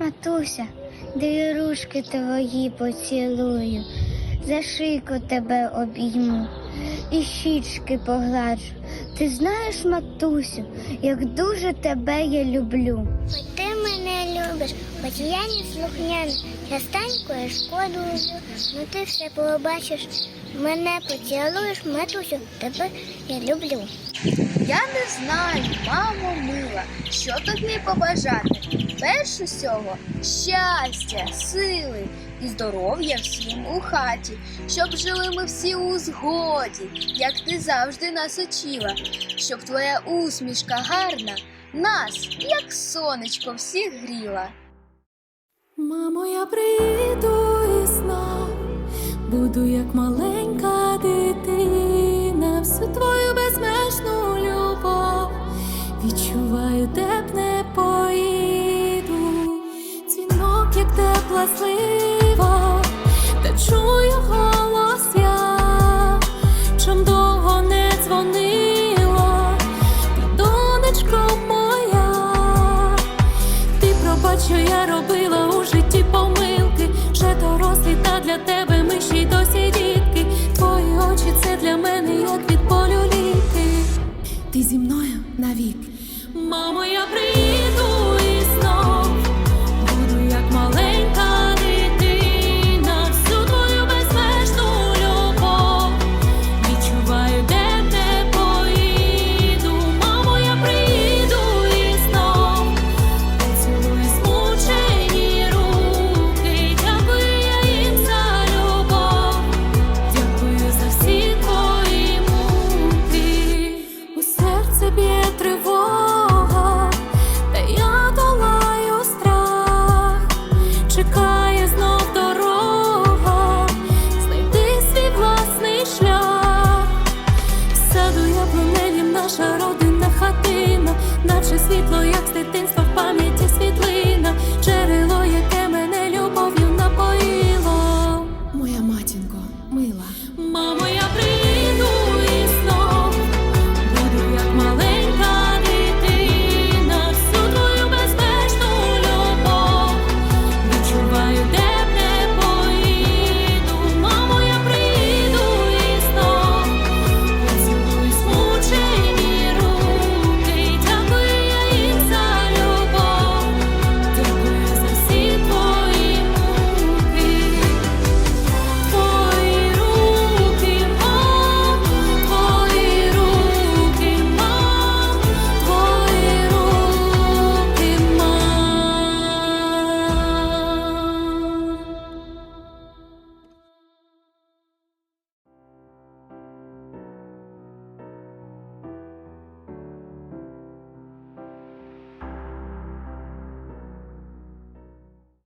Матуся, дві рушки твої поцілую, за шийку тебе обійму і щічки погладжу. Ти знаєш, матусю, як дуже тебе я люблю. Мене любиш, хоч я не слухняна, частенько я шкоду люблю, ну ти все побачиш, мене поцілуєш, матусю, тебе я люблю. Я не знаю, мамо мила, що тобі побажати. Перш усього щастя, сили і здоров'я всім у хаті, щоб жили ми всі у згоді, як ти завжди нас учила, щоб твоя усмішка гарна нас, як сонечко, всіх гріла. Мамо, я прийду і знов буду як маленька дитина, всю твою безмежну любов. Відчуваю, де б не поїду, дзвінок, як тепла слива, та чую голос я, чом довго не дзвонила, що я робила у житті помилки. Вже дорослі, та для тебе ми ще й досі дітки. Твої очі це для мене, як від полю ліки. Ти зі мною навік. Мамо, я прийду. наша родинна хатина, наше світло, як з дитинства в пам'яті світ.